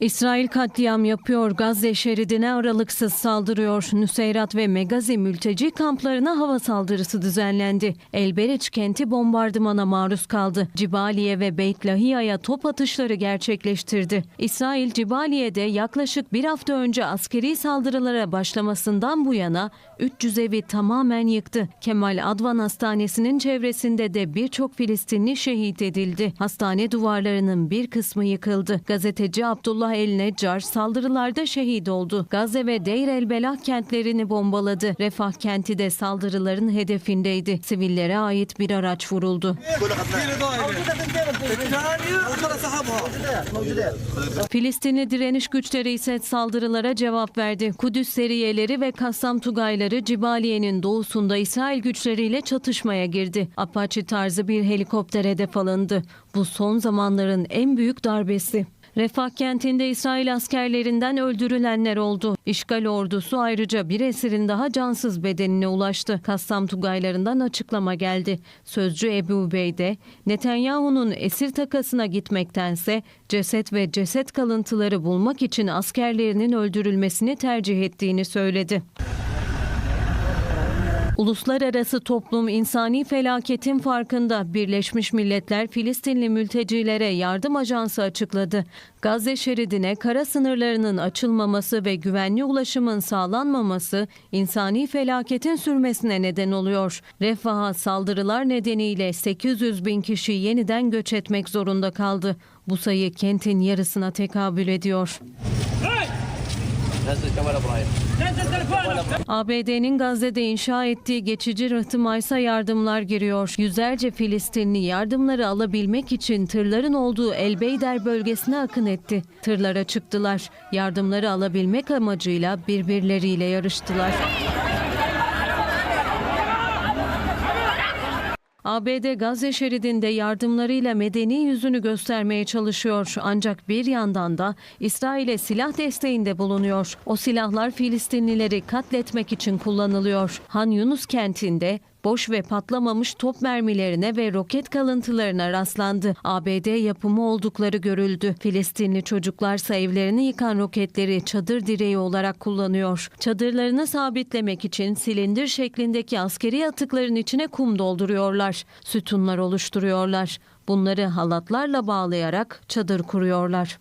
İsrail katliam yapıyor, Gazze şeridine aralıksız saldırıyor. Nuseyrat ve Megazi mülteci kamplarına hava saldırısı düzenlendi. Elberiç kenti bombardımana maruz kaldı. Cibaliye ve Beyt Lahiya'ya top atışları gerçekleştirdi. İsrail Cibaliye'de yaklaşık bir hafta önce askeri saldırılara başlamasından bu yana 300 evi tamamen yıktı. Kemal Advan Hastanesi'nin çevresinde de birçok Filistinli şehit edildi. Hastane duvarlarının bir kısmı yıkıldı. Gazeteci Abdullah El Neccar saldırılarda şehit oldu. Gazze ve Deir el Belah kentlerini bombaladı. Refah kenti de saldırıların hedefindeydi. Sivillere ait bir araç vuruldu. Filistinli direniş güçleri ise saldırılara cevap verdi. Kudüs seriyeleri ve Kassam Tugayları Cibaliye'nin doğusunda İsrail güçleriyle çatışmaya girdi. Apache tarzı bir helikopter hedef alındı. Bu son zamanların en büyük darbesi. Refah kentinde İsrail askerlerinden öldürülenler oldu. İşgal ordusu ayrıca bir esirin daha cansız bedenine ulaştı. Kassam Tugaylarından açıklama geldi. Sözcü Ebu Ubeyde, Netanyahu'nun esir takasına gitmektense ceset ve ceset kalıntıları bulmak için askerlerinin öldürülmesini tercih ettiğini söyledi. Uluslararası toplum insani felaketin farkında. Birleşmiş Milletler Filistinli mültecilere yardım ajansı açıkladı. Gazze şeridine kara sınırlarının açılmaması ve güvenli ulaşımın sağlanmaması insani felaketin sürmesine neden oluyor. Refaha saldırılar nedeniyle 800 bin kişi yeniden göç etmek zorunda kaldı. Bu sayı kentin yarısına tekabül ediyor. ABD'nin Gazze'de inşa ettiği geçici rıhtım rıhtımaysa yardımlar giriyor. Yüzlerce Filistinli yardımları alabilmek için tırların olduğu Elbeyder bölgesine akın etti. Tırlara çıktılar. Yardımları alabilmek amacıyla birbirleriyle yarıştılar. ABD Gazze şeridinde yardımlarıyla medeni yüzünü göstermeye çalışıyor. Ancak bir yandan da İsrail'e silah desteğinde bulunuyor. O silahlar Filistinlileri katletmek için kullanılıyor. Han Yunus kentinde boş ve patlamamış top mermilerine ve roket kalıntılarına rastlandı. ABD yapımı oldukları görüldü. Filistinli çocuklarsa evlerini yıkan roketleri çadır direği olarak kullanıyor. Çadırlarını sabitlemek için silindir şeklindeki askeri atıkların içine kum dolduruyorlar. Sütunlar oluşturuyorlar. Bunları halatlarla bağlayarak çadır kuruyorlar.